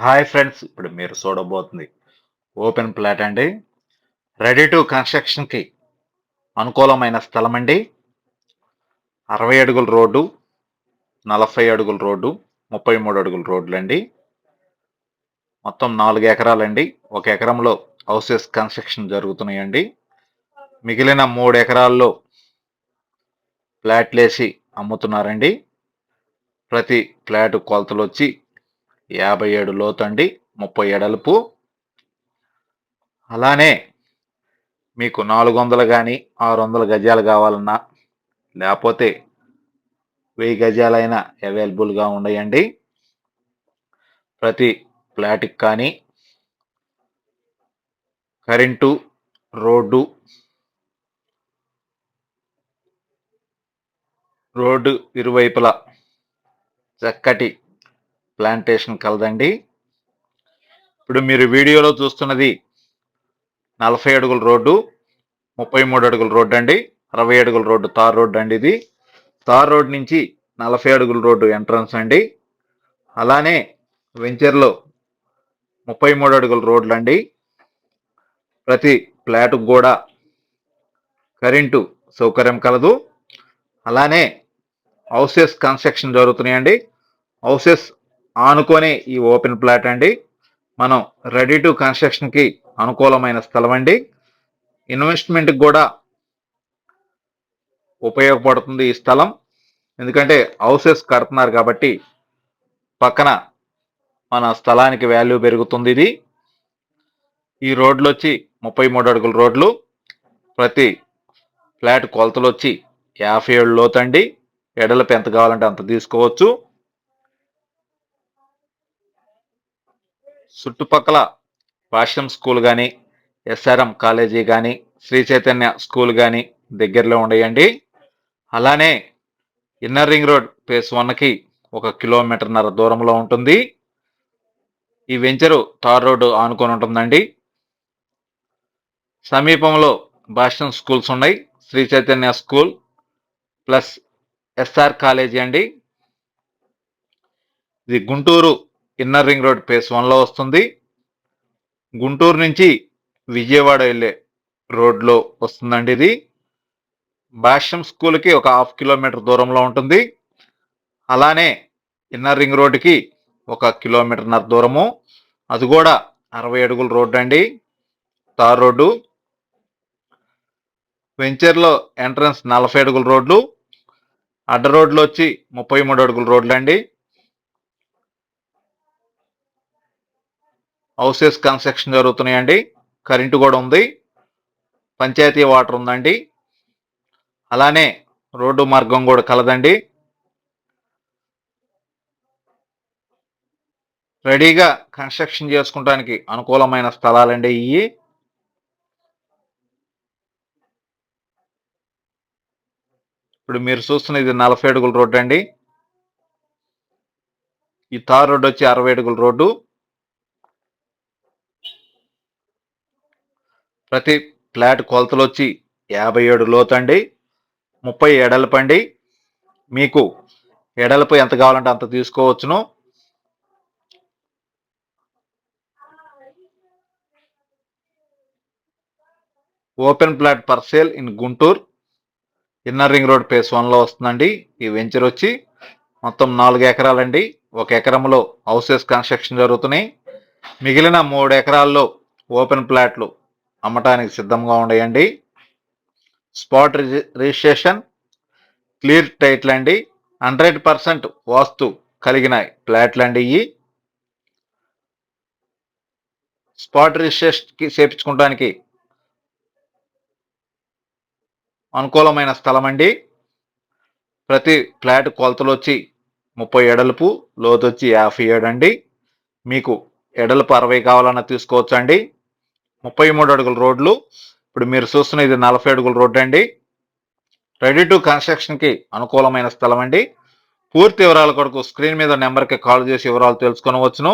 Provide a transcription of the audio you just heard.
Hi friends ఇప్పుడు మీరు చూడబోతుంది ఓపెన్ ప్లాట్ అండి. రెడీ టు కన్స్ట్రక్షన్కి అనుకూలమైన స్థలం అండి. అరవై అడుగుల రోడ్డు నలభై అడుగుల రోడ్డు ముప్పై మూడు అడుగుల రోడ్లు అండి. మొత్తం నాలుగు ఎకరాలండి. ఒక ఎకరంలో హౌసెస్ కన్స్ట్రక్షన్ జరుగుతున్నాయండి. మిగిలిన మూడు ఎకరాల్లో ఫ్లాట్లు వేసి అమ్ముతున్నారండి. ప్రతి ఫ్లాట్ కొలతలు వచ్చి యాభై ఏడు లోతండి ముప్పై ఎడల్పు. అలానే మీకు నాలుగు వందలు కానీ ఆరు వందల గజాలు కావాలన్నా లేకపోతే వెయ్యి గజాలైనా అవైలబుల్గా ఉన్నాయండి ప్రతి ఫ్లాట్కి కానీ కరెంటు రోడ్డు రోడ్డు ఇరువైపులా చక్కటి ప్లాంటేషన్ కలదండి. ఇప్పుడు మీరు వీడియోలో చూస్తున్నది నలభై అడుగుల రోడ్డు ముప్పై మూడు అడుగుల రోడ్డు అండి. అరవై అడుగుల రోడ్డు తార్ రోడ్డు అండి ఇది. తార్ రోడ్ నుంచి నలభై అడుగుల రోడ్డు ఎంట్రన్స్ అండి. అలానే వెంచర్లో ముప్పై మూడు అడుగుల రోడ్లు అండి. ప్రతి ఫ్లాట్కు కూడా కరెంటు సౌకర్యం కలదు. అలానే హౌసెస్ కన్స్ట్రక్షన్ జరుగుతున్నాయండి. హౌసెస్ ఆనుకొని ఈ ఓపెన్ ప్లాట్ అండి. మనం రెడీ టు కన్స్ట్రక్షన్కి అనుకూలమైన స్థలం అండి. ఇన్వెస్ట్మెంట్కి కూడా ఉపయోగపడుతుంది ఈ స్థలం. ఎందుకంటే హౌసెస్ కడుతున్నారు కాబట్టి పక్కన మన స్థలానికి వాల్యూ పెరుగుతుంది ఇది. ఈ రోడ్లు వచ్చి ముప్పై మూడు అడుగుల రోడ్లు. ప్రతి ఫ్లాట్ కొలతలు వచ్చి యాభై ఏడు లోతండి ఎడలపు ఎంత కావాలంటే అంత తీసుకోవచ్చు. చుట్టుపక్కల భాష్యం స్కూల్ కానీ ఎస్ఆర్ఎం కాలేజీ కానీ శ్రీ చైతన్య స్కూల్ కానీ దగ్గరలో ఉండేయండి. అలానే ఇన్నర్ రింగ్ రోడ్ ఫేస్ వన్కి ఒక కిలోమీటర్న్నర దూరంలో ఉంటుంది. ఈ వెంచరు తార్ రోడ్డు ఆనుకొని ఉంటుందండి. సమీపంలో భాష్యం స్కూల్స్ ఉన్నాయి. Sri Chaitanya school plus SR college అండి. ఇది Guntur inner ring road phase వన్లో వస్తుంది. గుంటూరు నుంచి విజయవాడ వెళ్ళే రోడ్లో వస్తుందండి ఇది. భాష్యం స్కూల్కి ఒక హాఫ్ కిలోమీటర్ దూరంలో ఉంటుంది. అలానే ఇన్నర్ రింగ్ రోడ్డుకి ఒక కిలోమీటర్న్నర దూరము. అది కూడా అరవై అడుగుల రోడ్డు అండి. Tar road. వెంచర్లో ఎంట్రన్స్ నలభై అడుగుల రోడ్లు. అడ్డ రోడ్లు వచ్చి ముప్పై మూడు అడుగుల రోడ్లు అండి హౌసెస్ కన్స్ట్రక్షన్ జరుగుతున్నాయండి. కరెంటు కూడా ఉంది. పంచాయతీ వాటర్ ఉందండి. అలానే రోడ్డు మార్గం కూడా కలదండి. రెడీగా కన్స్ట్రక్షన్ చేసుకోవడానికి అనుకూలమైన స్థలాలండి ఇవి ఇప్పుడు మీరు చూస్తున్న ఇది నలభై అడుగుల రోడ్డు అండి ఈ తార్ రోడ్డు వచ్చి అరవై అడుగుల రోడ్డు. ప్రతి ఫ్లాట్ కొలతలు వచ్చి యాభై ఏడు లోతండి ముప్పై ఎడలపండి మీకు ఎడలపై ఎంత కావాలంటే అంత తీసుకోవచ్చును. Open plot parcel in Guntur. Inner ring road phase వన్లో వస్తుందండి. ఈ వెంచర్ వచ్చి మొత్తం నాలుగు ఎకరాలండి. ఒక ఎకరంలో హౌసెస్ కన్స్ట్రక్షన్ జరుగుతున్నాయి. మిగిలిన మూడు ఎకరాల్లో ఓపెన్ ప్లాట్లు అమ్మటానికి సిద్ధంగా ఉన్నాయండి స్పాట్ రిజిస్ట్రేషన్ క్లియర్ టైట్లు అండి హండ్రెడ్ పర్సెంట్ వాస్తు కలిగిన ఫ్లాట్లు అండి ఇవి స్పాట్ రిజిస్ట్రేషన్కి చేపించుకోవడానికి అనుకూలమైన స్థలం అండి ప్రతి ఫ్లాట్ కొలతలు వచ్చి ముప్పై ఎడలుపు లోతు వచ్చి యాభై ఏడు అండి మీకు ఎడలపు అరవై కావాలన్నా తీసుకోవచ్చు అండి ముప్పై మూడు అడుగుల రోడ్లు. ఇప్పుడు మీరు చూస్తున్న ఇది నలభై అడుగుల రోడ్డు అండి. రెడీ టు కన్స్ట్రక్షన్కి అనుకూలమైన స్థలం అండి. పూర్తి వివరాల కొరకు స్క్రీన్ మీద నెంబర్కి కాల్ చేసి వివరాలు తెలుసుకొనవచ్చును.